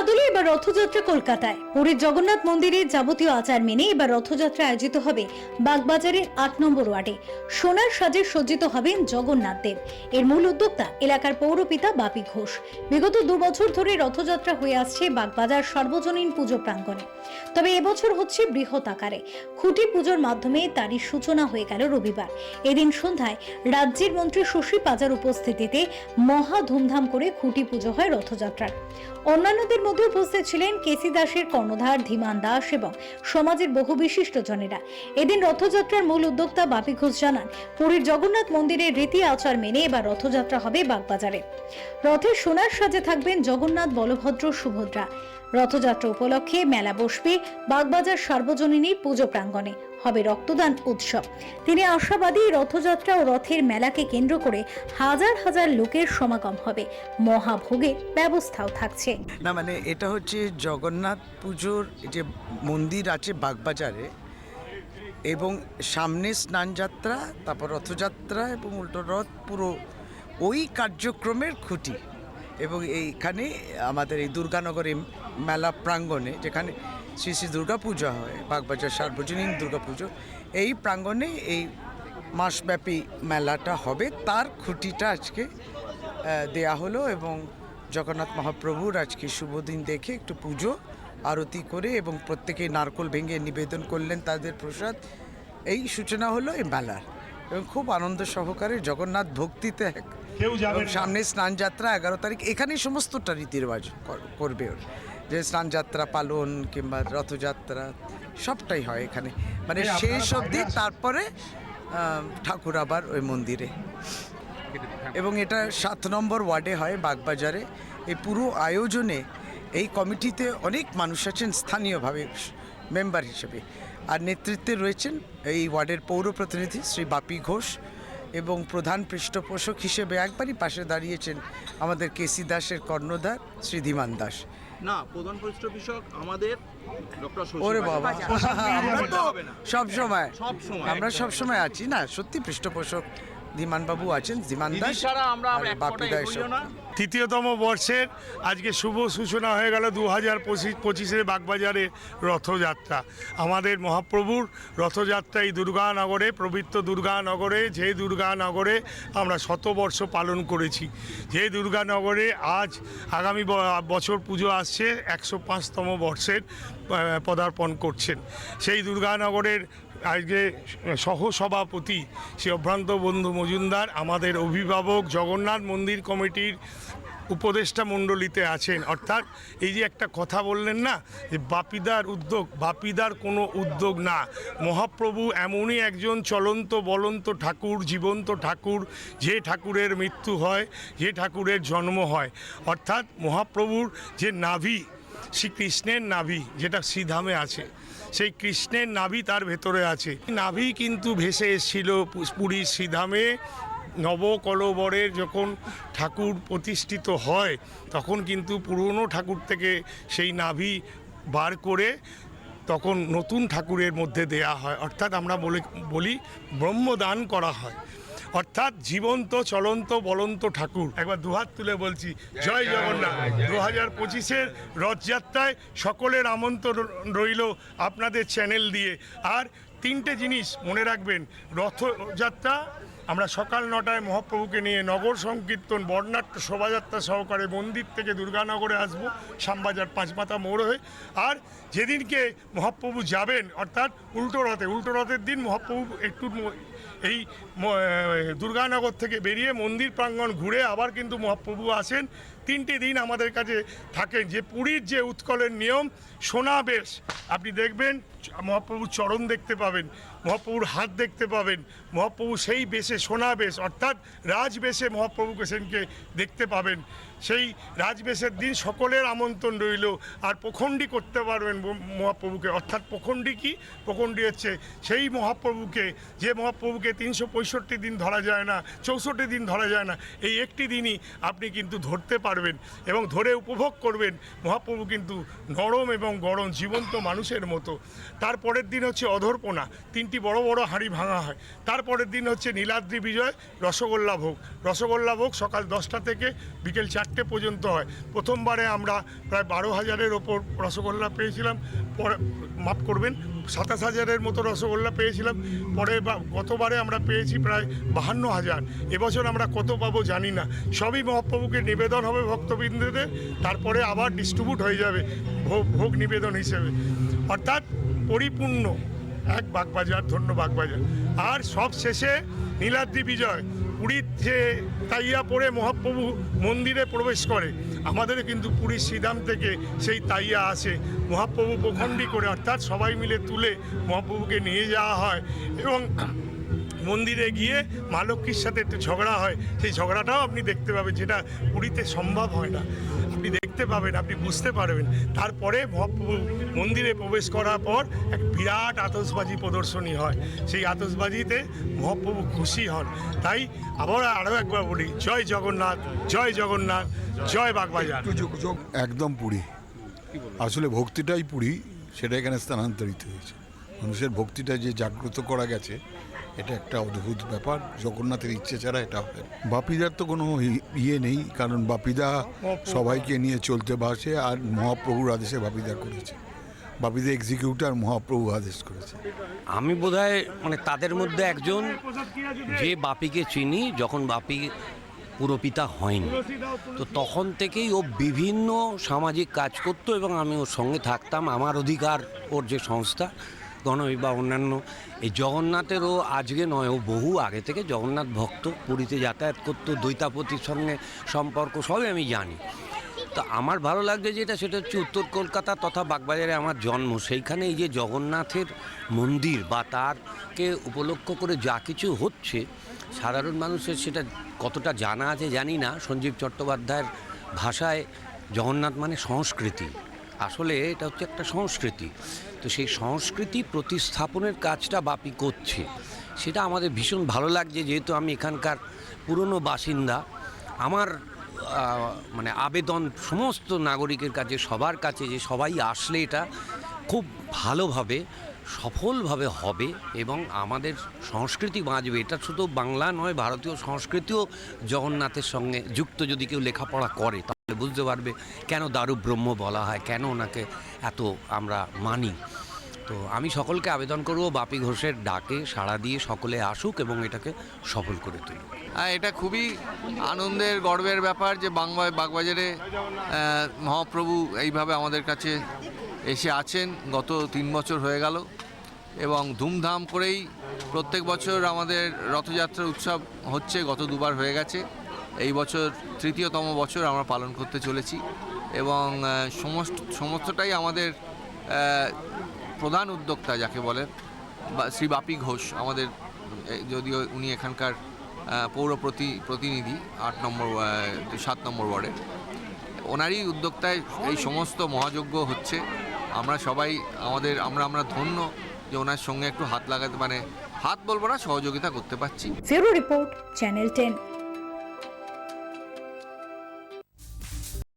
আদলে এবার রথযাত্রা কলকাতায়। পুরীর জগন্নাথ মন্দিরে যাবতীয় আচার মেনে এবার রথযাত্রা আয়োজিত হবে বাগবাজারের আট নম্বর ওয়ার্ডে। সোনার সাজে সজ্জিত হবেন জগন্নাথ দেব। এর মূল উদ্যোক্তা এলাকার পৌরপিতা বাপি ঘোষ। বিগত দু বছর ধরে রথযাত্রা হয়ে আসছে বাগবাজার সর্বজনীন পুজো প্রাঙ্গণে। তবে এবছর হচ্ছে বৃহৎ আকারে। খুঁটি পুজোর মাধ্যমে তারই সূচনা হয়ে গেল রবিবার। এদিন সন্ধ্যায় রাজ্যের মন্ত্রী শশী পাজার উপস্থিতিতে মহা ধুমধাম করে খুঁটি পুজো হয় রথযাত্রার। অন্যান্যদের মধ্যে উপস্থিত ছিলেন কেসি দাসের কর্ণধার ধীমান দাস এবং সমাজের বহু বিশিষ্ট জনেরা। এদিন রথযাত্রার মূল উদ্যোক্তা বাপি ঘোষ জানান, পুরীর জগন্নাথ মন্দিরের রীতি আচার মেনে এবার রথযাত্রা হবে বাগবাজারে। রথের সোনার সাজে থাকবেন জগন্নাথ, বলভদ্র, সুভদ্রা। রথযাত্রা উপলক্ষে মেলা বসবে বাগবাজার সার্বজনীনই পুজো প্রাঙ্গণে। হবে রক্তদান উৎসব। তিনি আশাবাদী রথযাত্রা ও রথের মেলাকে কেন্দ্র করে হাজার হাজার লোকের সমাগম হবে। মহাভোগের ব্যবস্থাও থাকছে। না মানে এটা হচ্ছে জগন্নাথ পুজোর যে মন্দির আছে বাগবাজারে এবং সামনে স্নানযাত্রা, তারপর রথযাত্রা এবং উল্টো রথ, পুরো ওই কার্যক্রমের খুঁটি। এবং এইখানে আমাদের এই দুর্গানগরে মেলা প্রাঙ্গণে যেখানে শ্রী শ্রী দুর্গা পূজা হয় বাগবাজার সার্বজনীন দুর্গাপুজো এই প্রাঙ্গণে এই মাসব্যাপী মেলাটা হবে। তার খুঁটিটা আজকে দেয়া হলো এবং জগন্নাথ মহাপ্রভুর আজকে শুভ দিন দেখে একটু পুজো আরতি করে এবং প্রত্যেকে নারকোল ভেঙে নিবেদন করলেন তাদের প্রসাদ। এই সূচনা হলো এই মেলার এবং খুব আনন্দ সহকারে জগন্নাথ ভক্তিতে এক সামনে স্নান যাত্রা এগারো তারিখ। এখানেই সমস্তটা রীতি রেওয়াজ কর- করবে ওর। যে স্নান যাত্রা পালন কিংবা রথযাত্রা সবটাই হয় এখানে। মানে শেষ অবধি তারপরে ঠাকুর আবার ওই মন্দিরে। এবং এটা সাত নম্বর ওয়ার্ডে হয় বাগবাজারে। এই পুরো আয়োজনে এই কমিটিতে অনেক মানুষ আছেন স্থানীয়ভাবে মেম্বার হিসেবে। আর নেতৃত্বে রয়েছেন এই ওয়ার্ডের পৌর প্রতিনিধি শ্রী বাপি ঘোষ এবং প্রধান পৃষ্ঠপোষক হিসেবে একবারই পাশে দাঁড়িয়েছেন আমাদের কেসি দাসের কর্ণধার শ্রী ধীমান দাস। না প্রধান পৃষ্ঠপোষক আমাদের ডক্টর ওরে বাবা। আমরা তো সব সময়। সব সময়, আমরা সব সময় আছি না সত্যি পৃষ্ঠপোষক। ধীমান বাবু আছেন ধীমান দাস তৃতীয়তম বর্ষের আজকে শুভ সূচনা হয়ে গেল দু হাজার পঁচিশ পঁচিশে বাগবাজারে রথযাত্রা। আমাদের মহাপ্রভুর রথযাত্রা এই দুর্গানগরে পবিত্র দুর্গানগরে যে দুর্গানগরে আমরা শতবর্ষ পালন করেছি। যে দুর্গানগরে আজ আগামী ব- বছর পুজো আসছে একশো পাঁচতম বর্ষের পদার্পণ করছেন। সেই দুর্গানগরের আজকে সহসভাপতি শ্রী অভ্রান্ত বন্ধু মজুমদার, আমাদের অভিভাবক জগন্নাথ মন্দির কমিটির উপদেষ্টা মণ্ডলীতে আছেন। অর্থাৎ এই যে একটা কথা বললেন না, যে বাপিদার উদ্যোগ, বাপিদার কোনো উদ্যোগ না। মহাপ্রভু এমনই একজন চলন্ত বলন্ত ঠাকুর, জীবন্ত ঠাকুর, যে ঠাকুরের মৃত্যু হয়, যে ঠাকুরের জন্ম হয়। অর্থাৎ মহাপ্রভুর যে নাভি, শ্রীকৃষ্ণের নাভি, যেটা শ্রীধামে আছে সেই কৃষ্ণের নাভি তার ভেতরে আছে। নাভি কিন্তু ভেসে এসেছিল পুরী পুরীর শ্রীধামে। নবকলবরের যখন ঠাকুর প্রতিষ্ঠিত হয়, তখন কিন্তু পুরনো ঠাকুর থেকে সেই নাভি বার করে তখন নতুন ঠাকুরের মধ্যে দেয়া হয়। অর্থাৎ আমরা বলে বলি ব্রহ্মদান করা হয়। অর্থাৎ জীবন্ত চলন্ত বলন্ত ঠাকুর। একবার দুহাত তুলে বলছি জয় জগন্নাথ। দু হাজার পঁচিশের রথযাত্রায় সকলের আমন্ত্রণ রইল আপনাদের চ্যানেল দিয়ে। আর তিনটে জিনিস মনে রাখবেন রথযাত্রা আমরা সকাল নটায় মহাপ্রভুকে নিয়ে নগর সংকীর্তন বর্ণাঢ্য শোভাযাত্রা সহকারে মন্দির থেকে দুর্গানগরে আসব শ্যামবাজার পাঁচমাথা মোড় হয়ে। আর যেদিনকে মহাপ্রভু যাবেন অর্থাৎ উল্টো রথে উল্টো রথের দিন মহাপ্রভু একটু এই দুর্গানগর থেকে বেরিয়ে মন্দির প্রাঙ্গণ ঘুরে আবার কিন্তু মহাপ্রভু আসেন। তিনটি দিন আমাদের কাছে থাকেন। যে পুরীর যে উৎকলের নিয়ম সোনাবেশ আপনি দেখবেন মহাপ্রভুর চরণ দেখতে পাবেন। মহাপ্রভুর হাত দেখতে পাবেন। মহাপ্রভু সেই বেশে সোনা বেশ, অর্থাৎ রাজবেশে মহাপ্রভুকে সেদিনকে দেখতে পাবেন। সেই রাজবেশের দিন সকলের আমন্ত্রণ রইল। আর প্রখণ্ডী করতে পারবেন মহাপ্রভুকে। অর্থাৎ প্রখণ্ডী কি? প্রখণ্ডী হচ্ছে সেই মহাপ্রভুকে। যে মহাপ্রভুকে তিনশো পঁয়ষট্টি দিন ধরা যায় না, চৌষট্টি দিন ধরা যায় না, এই একটি দিনই আপনি কিন্তু ধরতে পারবেন এবং ধরে উপভোগ করবেন। মহাপ্রভু কিন্তু নরম এবং গরম, জীবন্ত মানুষের মতো। তারপরের দিন হচ্ছে অধর্পণা। তিনটি তিনটি বড় বড় হাঁড়ি ভাঙা হয়। তারপরের দিন হচ্ছে নীলাদ্রি বিজয়, রসগোল্লা ভোগ। রসগোল্লা ভোগ সকাল দশটা থেকে বিকেল চারটে পর্যন্ত হয়। প্রথমবারে আমরা প্রায় বারো হাজারের ওপর রসগোল্লা পেয়েছিলাম। পরে, মাফ করবেন, সাতাশ হাজারের মতো রসগোল্লা পেয়েছিলাম। পরে বা, গতবারে আমরা পেয়েছি প্রায় বাহান্ন হাজার। এবছর আমরা কত পাবো জানি না। সবই মহাপ্রভুকে নিবেদন হবে ভক্তবৃন্দদের। তারপরে আবার ডিস্ট্রিবিউট হয়ে যাবে ভোগ ভোগ নিবেদন হিসেবে। অর্থাৎ পরিপূর্ণ। এক বাগবাজার, ধন্য বাগবাজার। আর সব শেষে নীলাদ্রি বিজয়। পুরীর যে তাইয়া পড়ে মহাপ্রভু মন্দিরে প্রবেশ করে, আমাদের কিন্তু পুরীর শ্রীধাম থেকে সেই তাইয়া আসে। মহাপ্রভু প্রখণ্ডি করে অর্থাৎ সবাই মিলে তুলে মহাপ্রভুকে নিয়ে যাওয়া হয় এবং মন্দিরে গিয়ে মা লক্ষ্মীর সাথে একটু ঝগড়া হয়। সেই ঝগড়াটাও আপনি দেখতে পাবেন, যেটা পুরীতে সম্ভব হয় না। আপনি দেখতে পাবেন, আপনি বুঝতে পারবেন। তারপরে মন্দিরে প্রবেশ করার পর এক বিরাট আতসবাজি প্রদর্শনী হয়। সেই আতসবাজিতে মহাপ্রভু খুশি হন। তাই আবার আরও একবার বলি, জয় জগন্নাথ জয় জগন্নাথ, জয় বাগবাজার। একদম পুরী। আসলে ভক্তিটাই পুরী, সেটা এখানে স্থানান্তরিত হয়েছে। মানুষের ভক্তিটা যে জাগ্রত করা গেছে এটা একটা অদ্ভুত ব্যাপার। জগন্নাথের ইচ্ছে ছাড়া এটা হবে বাপিদার তো কোনো ই- ইয়ে নেই কারণ বাপিদা সবাইকে নিয়ে চলতে বাসে আর মহাপ্রভুর আদেশে বাপিদা করেছে। বাপিদা এক্সিকিউটার মহাপ্রভু আদেশ করেছে। আমি বোধহয় মানে তাদের মধ্যে একজন যে বাপিকে চিনি যখন বাপি পুরপিতা হয়নি। তো তখন থেকেই ও বিভিন্ন সামাজিক কাজ করতো এবং আমি ওর সঙ্গে থাকতাম। আমার অধিকার ওর যে সংস্থা গণবি বা অন্যান্য, এই জগন্নাথেরও আজকে নয়, ও বহু আগে থেকে জগন্নাথ ভক্ত, পুরীতে যাতায়াত করতো দৈতাপতির সঙ্গে সম্পর্ক, সবই আমি জানি। তো আমার ভালো লাগছে যেটা, সেটা হচ্ছে উত্তর কলকাতা তথা বাগবাজারে আমার জন্ম। সেইখানে এই যে জগন্নাথের মন্দির বা তারকে উপলক্ষ করে যা কিছু হচ্ছে, সাধারণ মানুষের সেটা কতটা জানা আছে জানি না। সঞ্জীব চট্টোপাধ্যায়ের ভাষায় জগন্নাথ মানে সংস্কৃতি। আসলে এটা হচ্ছে একটা সংস্কৃতি। তো সেই সংস্কৃতি প্রতিস্থাপনের কাজটা বাপি করছে। সেটা আমাদের ভীষণ ভালো লাগছে যেহেতু আমি এখানকার পুরনো বাসিন্দা। আমার মানে আবেদন সমস্ত নাগরিকের কাছে, সবার কাছে যে সবাই আসলে এটা খুব ভালোভাবে সফলভাবে হবে এবং আমাদের সংস্কৃতি বাঁচবে। এটা শুধু বাংলা নয়, ভারতীয় সংস্কৃতিও জগন্নাথের সঙ্গে যুক্ত যদি কেউ লেখাপড়া করে, তাহলে বুঝতে পারবে কেন দারু ব্রহ্ম বলা হয়, কেন ওনাকে এত আমরা মানি। তো আমি সকলকে আবেদন করব, বাপি ঘোষের ডাকে সাড়া দিয়ে সকলে আসুক এবং এটাকে সফল করে তুলুক। হ্যাঁ এটা খুবই আনন্দের, গর্বের ব্যাপার যে বাংলা বাগবাজারে মহাপ্রভু এইভাবে আমাদের কাছে এসে আছেন, গত তিন বছর হয়ে গেল এবং ধুমধাম করেই প্রত্যেক বছর আমাদের রথযাত্রা উৎসব হচ্ছে, গত দুবার হয়ে গেছে। এই বছর তৃতীয়তম বছর আমরা পালন করতে চলেছি এবং সমস্ত, সমস্তটাই আমাদের প্রধান উদ্যোক্তা যাকে বলে শ্রী বাপি ঘোষ আমাদের যদিও উনি এখানকার পৌর প্রতি, প্রতিনিধি আট নম্বর সাত নম্বর ওয়ার্ডের। ওনারই উদ্যোক্তায় এই সমস্ত মহাযজ্ঞ হচ্ছে। আমরা সবাই আমাদের, আমরা আমরা ধন্য যে ওনার সঙ্গে একটু হাত লাগাতে মানে হাত বলব না, সহযোগিতা করতে পারছি। Report, channel ten.